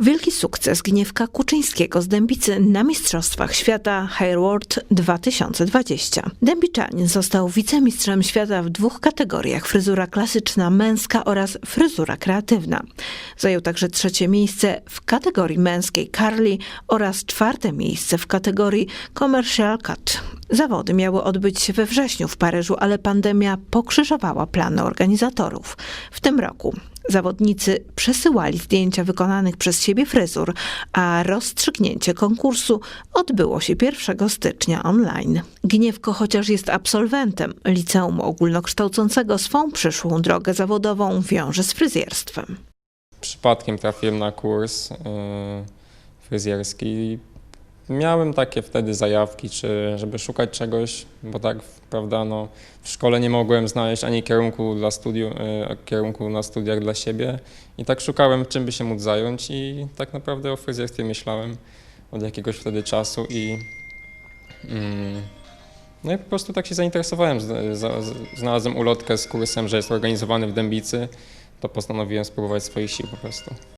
Wielki sukces Gniewka Kuczyńskiego z Dębicy na Mistrzostwach Świata Hairworld 2020. Dębiczanin został wicemistrzem świata w dwóch kategoriach fryzura klasyczna męska oraz fryzura kreatywna. Zajął także trzecie miejsce w kategorii męskiej Carly oraz czwarte miejsce w kategorii Commercial Cut. Zawody miały odbyć się we wrześniu w Paryżu, ale pandemia pokrzyżowała plany organizatorów. W tym roku zawodnicy przesyłali zdjęcia wykonanych przez siebie fryzur, a rozstrzygnięcie konkursu odbyło się 1 stycznia online. Gniewko, chociaż jest absolwentem liceum ogólnokształcącego, swą przyszłą drogę zawodową wiąże z fryzjerstwem. Przypadkiem trafiłem na kurs yy, fryzjerski. Miałem takie wtedy zajawki, czy żeby szukać czegoś, bo tak, prawda, no, w szkole nie mogłem znaleźć ani kierunku dla studiu, yy, kierunku na studiach dla siebie i tak szukałem, czym by się móc zająć i tak naprawdę o fryzjerstwie myślałem od jakiegoś wtedy czasu i mm, no i po prostu tak się zainteresowałem. Znalazłem ulotkę z kursem, że jest organizowany w Dębicy, to postanowiłem spróbować swoich sił po prostu.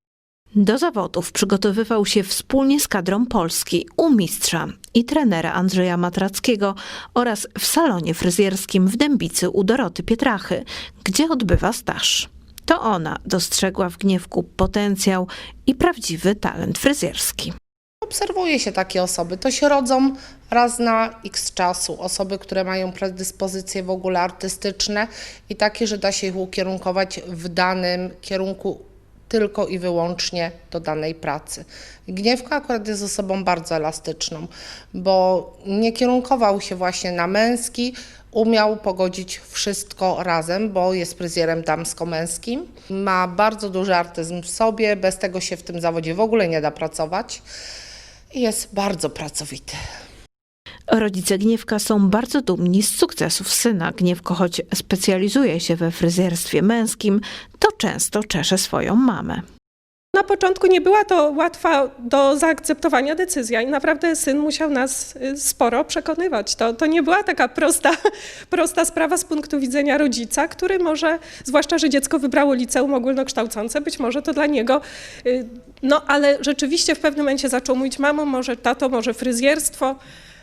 Do zawodów przygotowywał się wspólnie z kadrą Polski u mistrza i trenera Andrzeja Matrackiego oraz w salonie fryzjerskim w Dębicy u Doroty Pietrachy, gdzie odbywa staż. To ona dostrzegła w Gniewku potencjał i prawdziwy talent fryzjerski. Obserwuje się takie osoby. To się rodzą raz na x czasu. Osoby, które mają predyspozycje w ogóle artystyczne i takie, że da się ich ukierunkować w danym kierunku tylko i wyłącznie do danej pracy. Gniewka akurat jest osobą bardzo elastyczną, bo nie kierunkował się właśnie na męski, umiał pogodzić wszystko razem, bo jest fryzjerem damsko-męskim. Ma bardzo duży artyzm w sobie, bez tego się w tym zawodzie w ogóle nie da pracować jest bardzo pracowity. Rodzice Gniewka są bardzo dumni z sukcesów syna. Gniewko, choć specjalizuje się we fryzjerstwie męskim, to często czesze swoją mamę. Na początku nie była to łatwa do zaakceptowania decyzja i naprawdę syn musiał nas y, sporo przekonywać. To, to nie była taka prosta, prosta sprawa z punktu widzenia rodzica, który może, zwłaszcza, że dziecko wybrało liceum ogólnokształcące, być może to dla niego, y, no ale rzeczywiście w pewnym momencie zaczął mówić, mamo, może tato, może fryzjerstwo,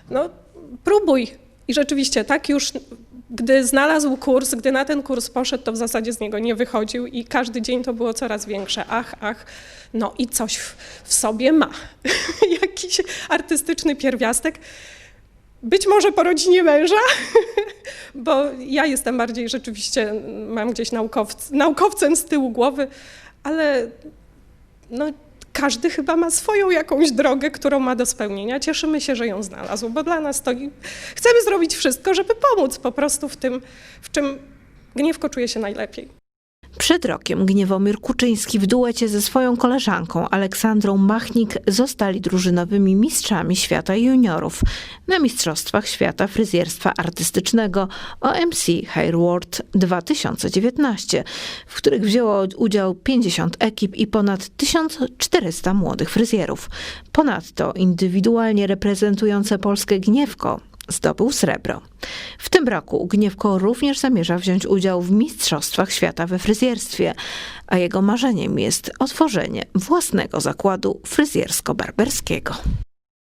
no próbuj. I rzeczywiście tak już gdy znalazł kurs, gdy na ten kurs poszedł, to w zasadzie z niego nie wychodził i każdy dzień to było coraz większe. Ach, ach, no i coś w, w sobie ma. Jakiś artystyczny pierwiastek. Być może po rodzinie męża, bo ja jestem bardziej rzeczywiście, mam gdzieś naukowc, naukowcem z tyłu głowy, ale no, każdy chyba ma swoją jakąś drogę, którą ma do spełnienia. Cieszymy się, że ją znalazł, bo dla nas to chcemy zrobić wszystko, żeby pomóc po prostu w tym, w czym Gniewko czuje się najlepiej. Przed rokiem Gniewomir Kuczyński w duecie ze swoją koleżanką Aleksandrą Machnik zostali drużynowymi mistrzami świata juniorów na Mistrzostwach Świata Fryzjerstwa Artystycznego OMC Hair World 2019, w których wzięło udział 50 ekip i ponad 1400 młodych fryzjerów. Ponadto indywidualnie reprezentujące Polskę Gniewko zdobył srebro. W tym roku Gniewko również zamierza wziąć udział w Mistrzostwach Świata we fryzjerstwie, a jego marzeniem jest otworzenie własnego zakładu fryzjersko-barberskiego.